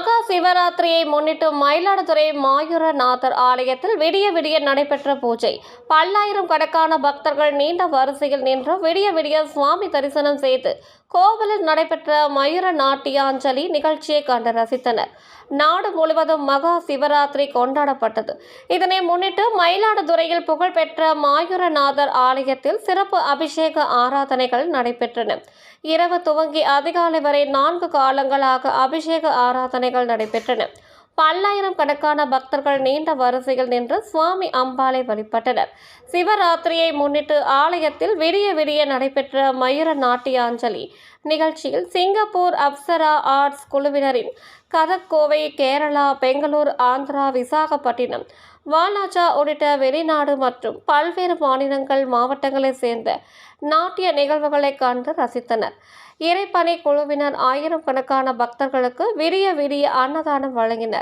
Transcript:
மகா சிவராத்திரியை முன்னிட்டு மயிலாடுதுறை மாயூரநாதர் ஆலயத்தில் விடிய விடிய நடைபெற்ற பூஜை. பல்லாயிரம் கணக்கான பக்தர்கள் நீண்ட வரிசையில் நின்று விடிய விடிய சுவாமி தரிசனம் செய்து கோவிலில் நடைபெற்ற மயூர நாட்டியாஞ்சலி நிகழ்ச்சியை கண்டு ரசித்தனர். நாடு முழுவதும் மகா சிவராத்திரி கொண்டாடப்பட்டது. இதனை முன்னிட்டு மயிலாடுதுறையில் புகழ்பெற்ற மாயூரநாதர் ஆலயத்தில் சிறப்பு அபிஷேக ஆராதனைகள் நடைபெற்றன. இரவு துவங்கி அதிகாலை வரை நான்கு காலங்களாக அபிஷேக ஆராதனை ஆராதனைகள் நடைபெற்றன. பல்லாயிரம் கணக்கான பக்தர்கள் நீண்ட வரிசையில் நின்று சுவாமி அம்பாளை வழிபட்டனர். சிவராத்திரியை முன்னிட்டு ஆலயத்தில் விடிய விடிய நடைபெற்ற மயூர நாட்டியாஞ்சலி நிகழ்ச்சியில் சிங்கப்பூர் அப்சரா ஆர்ட்ஸ் குழுவினரின் கதக்கோவை கேரளா பெங்களூர் ஆந்திரா விசாகப்பட்டினம் வாலாஜா உள்ளிட்ட வெளிநாடு மற்றும் பல்வேறு மாநிலங்கள் மாவட்டங்களைச் சேர்ந்த நாட்டிய நிகழ்வுகளை கண்டு ரசித்தனர். இறைப்பணி குழுவினர் ஆயிரம் கணக்கான பக்தர்களுக்கு விடிய விடிய அன்னதானம் வழங்கினர்.